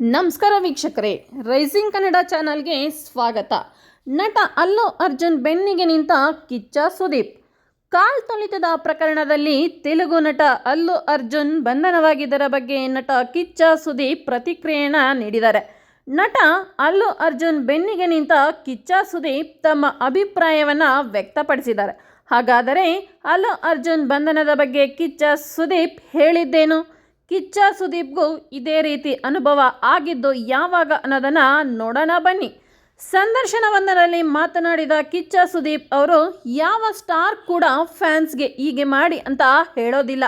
ನಮಸ್ಕಾರ ವೀಕ್ಷಕರೇ ರೈಸಿಂಗ್ ಕನ್ನಡ ಚಾನಲ್ಗೆ ಸ್ವಾಗತ. ನಟ ಅಲ್ಲು ಅರ್ಜುನ್ ಬೆನ್ನಿಗೆ ನಿಂತ ಕಿಚ್ಚ ಸುದೀಪ್. ಕಾಲ್ ತೊಳಿತದ ಪ್ರಕರಣದಲ್ಲಿ ತೆಲುಗು ನಟ ಅಲ್ಲು ಅರ್ಜುನ್ ಬಂಧನವಾಗಿದ್ದರ ಬಗ್ಗೆ ನಟ ಕಿಚ್ಚ ಸುದೀಪ್ ಪ್ರತಿಕ್ರಿಯೆಯನ್ನು ನೀಡಿದ್ದಾರೆ. ನಟ ಅಲ್ಲು ಅರ್ಜುನ್ ಬೆನ್ನಿಗೆ ನಿಂತ ಕಿಚ್ಚ ಸುದೀಪ್ ತಮ್ಮ ಅಭಿಪ್ರಾಯವನ್ನು ವ್ಯಕ್ತಪಡಿಸಿದ್ದಾರೆ. ಹಾಗಾದರೆ ಅಲ್ಲು ಅರ್ಜುನ್ ಬಂಧನದ ಬಗ್ಗೆ ಕಿಚ್ಚ ಸುದೀಪ್ ಹೇಳಿದ್ದೇನು? ಕಿಚ್ಚ ಸುದೀಪ್ಗೂ ಇದೇ ರೀತಿ ಅನುಭವ ಆಗಿದ್ದು ಯಾವಾಗ ಅನ್ನೋದನ್ನು ನೋಡೋಣ ಬನ್ನಿ. ಸಂದರ್ಶನವೊಂದರಲ್ಲಿ ಮಾತನಾಡಿದ ಕಿಚ್ಚ ಸುದೀಪ್ ಅವರು, ಯಾವ ಸ್ಟಾರ್ ಕೂಡ ಫ್ಯಾನ್ಸ್ಗೆ ಹೀಗೆ ಮಾಡಿ ಅಂತ ಹೇಳೋದಿಲ್ಲ.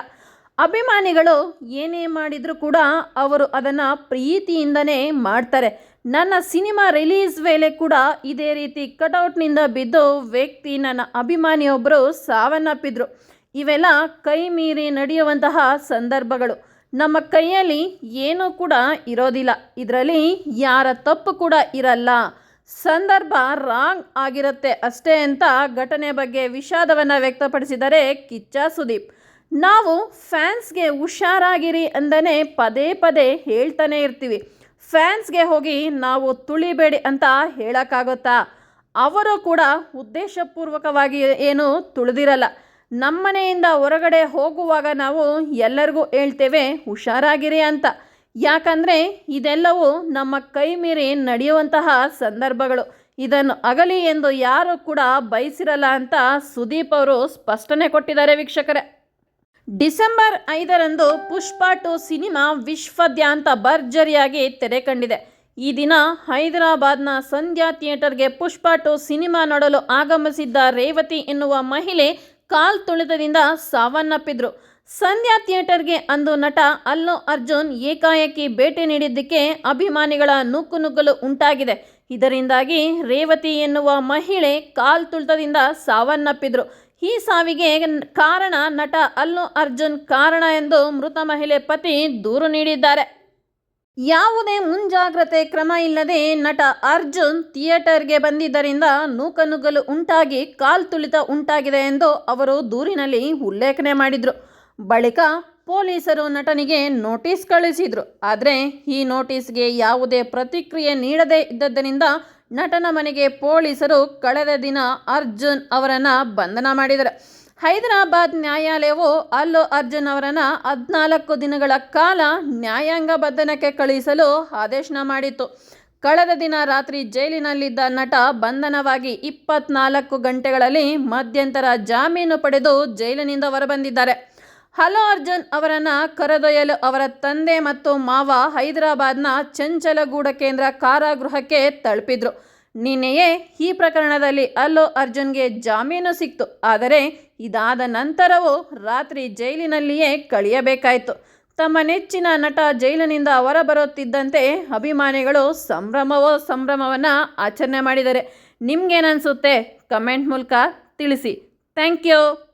ಅಭಿಮಾನಿಗಳು ಏನೇ ಮಾಡಿದರೂ ಕೂಡ ಅವರು ಅದನ್ನು ಪ್ರೀತಿಯಿಂದನೇ ಮಾಡ್ತಾರೆ. ನನ್ನ ಸಿನಿಮಾ ರಿಲೀಸ್ ವೇಳೆ ಕೂಡ ಇದೇ ರೀತಿ ಕಟೌಟ್ನಿಂದ ಬಿದ್ದು ವ್ಯಕ್ತಿ, ನನ್ನ ಅಭಿಮಾನಿಯೊಬ್ಬರು ಸಾವನ್ನಪ್ಪಿದ್ರು. ಇವೆಲ್ಲ ಕೈ ಮೀರಿ ನಡೆಯುವಂತಹ ಸಂದರ್ಭಗಳು. ನಮ್ಮ ಕೈಯಲ್ಲಿ ಏನೂ ಕೂಡ ಇರೋದಿಲ್ಲ. ಇದರಲ್ಲಿ ಯಾರ ತಪ್ಪು ಕೂಡ ಇರಲ್ಲ. ಸಂದರ್ಭ ರಾಂಗ್ ಆಗಿರುತ್ತೆ ಅಷ್ಟೇ ಅಂತ ಘಟನೆ ಬಗ್ಗೆ ವಿಷಾದವನ್ನು ವ್ಯಕ್ತಪಡಿಸಿದರೆ ಕಿಚ್ಚ ಸುದೀಪ್. ನಾವು ಫ್ಯಾನ್ಸ್ಗೆ ಹುಷಾರಾಗಿರಿ ಅಂದನೇ ಪದೇ ಪದೇ ಹೇಳ್ತಾನೆ ಇರ್ತೀವಿ. ಫ್ಯಾನ್ಸ್ಗೆ ಹೋಗಿ ನಾವು ತುಳಿಬೇಡಿ ಅಂತ ಹೇಳೋಕ್ಕಾಗುತ್ತಾ? ಅವರು ಕೂಡ ಉದ್ದೇಶಪೂರ್ವಕವಾಗಿ ಏನು ತುಳಿದಿರಲ್ಲ. ನಮ್ಮನೆಯಿಂದ ಹೊರಗಡೆ ಹೋಗುವಾಗ ನಾವು ಎಲ್ಲರಿಗೂ ಹೇಳ್ತೇವೆ, ಹುಷಾರಾಗಿರಿ ಅಂತ. ಯಾಕಂದರೆ ಇದೆಲ್ಲವೂ ನಮ್ಮ ಕೈ ಮೀರಿ ನಡೆಯುವಂತಹ ಸಂದರ್ಭಗಳು. ಇದನ್ನು ಅಗಲಿ ಎಂದು ಯಾರು ಕೂಡ ಬಯಸಿರಲ್ಲ ಅಂತ ಸುದೀಪ್ ಅವರು ಸ್ಪಷ್ಟನೆ ಕೊಟ್ಟಿದ್ದಾರೆ ವೀಕ್ಷಕರೇ. ಡಿಸೆಂಬರ್ ಐದರಂದು ಪುಷ್ಪ ಟು ಸಿನಿಮಾ ವಿಶ್ವದ್ಯಾಂತ ಭರ್ಜರಿಯಾಗಿ ತೆರೆ ಕಂಡಿದೆ. ಈ ದಿನ ಹೈದರಾಬಾದ್ನ ಸಂಧ್ಯಾ ಥಿಯೇಟರ್ಗೆ ಪುಷ್ಪ ಟು ಸಿನಿಮಾ ನೋಡಲು ಆಗಮಿಸಿದ್ದ ರೇವತಿ ಎನ್ನುವ ಮಹಿಳೆ ಕಾಲ್ ತುಳಿತದಿಂದ ಸಾವನ್ನಪ್ಪಿದ್ರು. ಸಂಧ್ಯಾ ಥಿಯೇಟರ್ಗೆ ಅಂದು ನಟ ಅಲ್ಲು ಅರ್ಜುನ್ ಏಕಾಏಕಿ ಭೇಟಿ ನೀಡಿದ್ದಕ್ಕೆ ಅಭಿಮಾನಿಗಳ ನುಗ್ಗು ನುಗ್ಗಲು ಉಂಟಾಗಿದೆ. ಇದರಿಂದಾಗಿ ರೇವತಿ ಎನ್ನುವ ಮಹಿಳೆ ಕಾಲ್ ತುಳಿತದಿಂದ ಸಾವನ್ನಪ್ಪಿದ್ರು. ಈ ಸಾವಿಗೆ ಕಾರಣ ನಟ ಅಲ್ಲು ಅರ್ಜುನ್ ಕಾರಣ ಎಂದು ಮೃತ ಮಹಿಳೆ ಪತಿ ದೂರು ನೀಡಿದ್ದಾರೆ. ಯಾವುದೇ ಮುಂಜಾಗ್ರತೆ ಕ್ರಮ ಇಲ್ಲದೆ ನಟ ಅರ್ಜುನ್ ಥಿಯೇಟರ್ಗೆ ಬಂದಿದ್ದರಿಂದ ನೂಕನುಗ್ಗಲು ಉಂಟಾಗಿ ತುಳಿತ ಉಂಟಾಗಿದೆ ಎಂದು ಅವರು ದೂರಿನಲ್ಲಿ ಉಲ್ಲೇಖನೆ ಮಾಡಿದರು. ಬಳಿಕ ಪೊಲೀಸರು ನಟನಿಗೆ ನೋಟಿಸ್ ಕಳಿಸಿದರು. ಆದರೆ ಈ ನೋಟಿಸ್ಗೆ ಯಾವುದೇ ಪ್ರತಿಕ್ರಿಯೆ ನೀಡದೇ ಇದ್ದದ್ದರಿಂದ ನಟನ ಮನೆಗೆ ಪೊಲೀಸರು ಕಳೆದ ದಿನ ಅರ್ಜುನ್ ಅವರನ್ನು ಬಂಧನ ಮಾಡಿದರು. ಹೈದರಾಬಾದ್ ನ್ಯಾಯಾಲಯವು ಅಲ್ಲು ಅರ್ಜುನ್ ಅವರನ್ನು ಹದಿನಾಲ್ಕು ದಿನಗಳ ಕಾಲ ನ್ಯಾಯಾಂಗ ಬಂಧನಕ್ಕೆ ಕಳುಹಿಸಲು ಆದೇಶ ಮಾಡಿತ್ತು. ಕಳೆದ ದಿನ ರಾತ್ರಿ ಜೈಲಿನಲ್ಲಿದ್ದ ನಟ ಬಂಧನವಾಗಿ ಇಪ್ಪತ್ನಾಲ್ಕು ಗಂಟೆಗಳಲ್ಲಿ ಮಧ್ಯಂತರ ಜಾಮೀನು ಪಡೆದು ಜೈಲಿನಿಂದ ಹೊರಬಂದಿದ್ದಾರೆ. ಹಲೋ ಅರ್ಜುನ್ ಅವರನ್ನು ಕರೆದೊಯ್ಯಲು ಅವರ ತಂದೆ ಮತ್ತು ಮಾವ ಹೈದರಾಬಾದ್ನ ಚಂಚಲಗೂಡ ಕೇಂದ್ರ ಕಾರಾಗೃಹಕ್ಕೆ ತಲುಪಿದ್ರು. ನಿನ್ನೆಯೇ ಈ ಪ್ರಕರಣದಲ್ಲಿ ಅಲ್ಲು ಅರ್ಜುನ್ಗೆ ಜಾಮೀನು ಸಿಕ್ತು. ಆದರೆ ಇದಾದ ನಂತರವೂ ರಾತ್ರಿ ಜೈಲಿನಲ್ಲಿಯೇ ಕಳೆಯಬೇಕಾಯಿತು. ತಮ್ಮ ನೆಚ್ಚಿನ ನಟ ಜೈಲಿನಿಂದ ಹೊರಬರುತ್ತಿದ್ದಂತೆ ಅಭಿಮಾನಿಗಳು ಸಂಭ್ರಮವೋ ಸಂಭ್ರಮವನ್ನು ಆಚರಣೆ ಮಾಡಿದ್ದಾರೆ ನಿಮಗೇನನ್ಸುತ್ತೆ? ಕಮೆಂಟ್ ಮೂಲಕ ತಿಳಿಸಿ. Thank you.